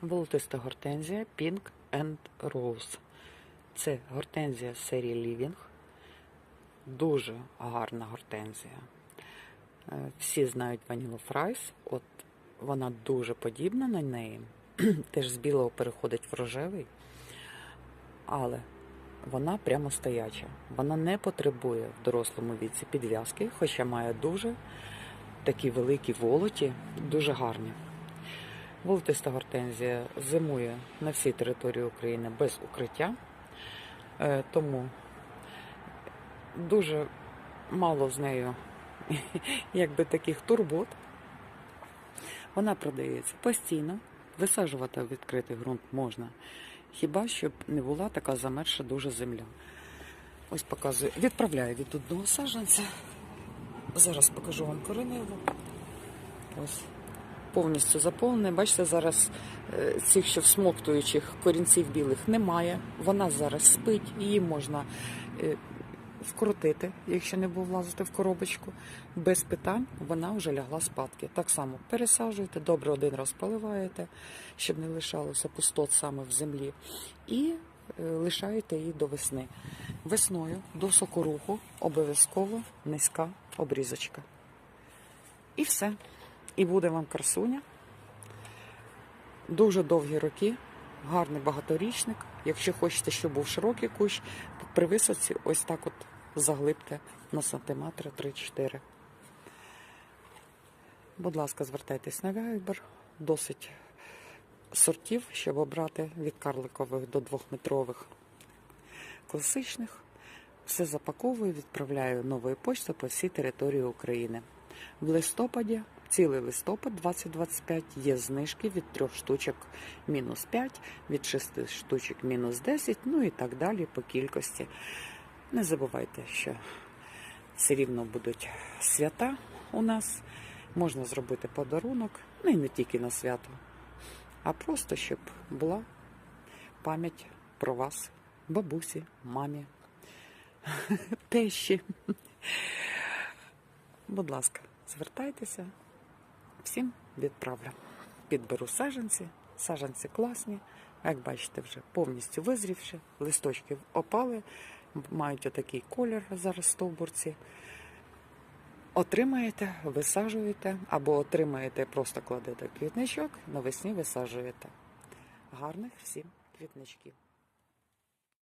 Волотиста гортензія Pink and Rose. Це гортензія серії Living. Дуже гарна гортензія. Е, Всі знають Vanilla Fries. От вона дуже подібна на неї. Теж з білого переходить в рожевий. Але вона прямо стояча. Вона не потребує в дорослому віці підв'язки, хоча має дуже такі великі волоті, дуже гарні. Волотиста гортензія зимує на всій території України без укриття, Е, тому дуже мало з нею якби таких турбот. Вона продається постійно, висаджувати відкритий ґрунт можна, хіба щоб не була така замерша дуже земля. Ось показую, відправляю від одного саджанця. Зараз покажу вам кореневу. Ось повністю заповнене. Бачите, зараз е, цих ще всмоктуючих корінців білих немає. Вона зараз спить, її можна е, вкрутити, якщо не був влазити в коробочку. Без питань вона вже лягла спадки. Так само пересаджуєте, добре один раз поливаєте, щоб не лишалося пустот саме в землі. І е, лишаєте її до весни. Весною до сокоруху обов'язково низька обрізочка. І все. І буде вам красуня. Дуже довгі роки, гарний багаторічник. Якщо хочете, щоб був широкий кущ, при висоці ось так от заглибте на сантиметри 3-4. Будь ласка, звертайтесь на Viber. Досить сортів, щоб обрати від карликових до двохметрових класичних. Все запаковую, відправляю новою почтою по всій території України. В листопаді, цілий листопад 2025 є знижки від 3 штучок мінус 5, від 6 штучок мінус 10, ну і так далі по кількості. Не забувайте, що все рівно будуть свята у нас. Можна зробити подарунок, ну і не тільки на свято, а просто щоб була пам'ять про вас, бабусі, мамі, тещі. Будь ласка, звертайтеся, всім відправлю. Підберу саджанці, саджанці класні, як бачите, вже повністю визрівши, листочки опали, мають отакий колір зараз стовбурці. Отримаєте, висаджуєте, або отримаєте, просто кладете квітничок, навесні висаджуєте. Гарних всім квітничків.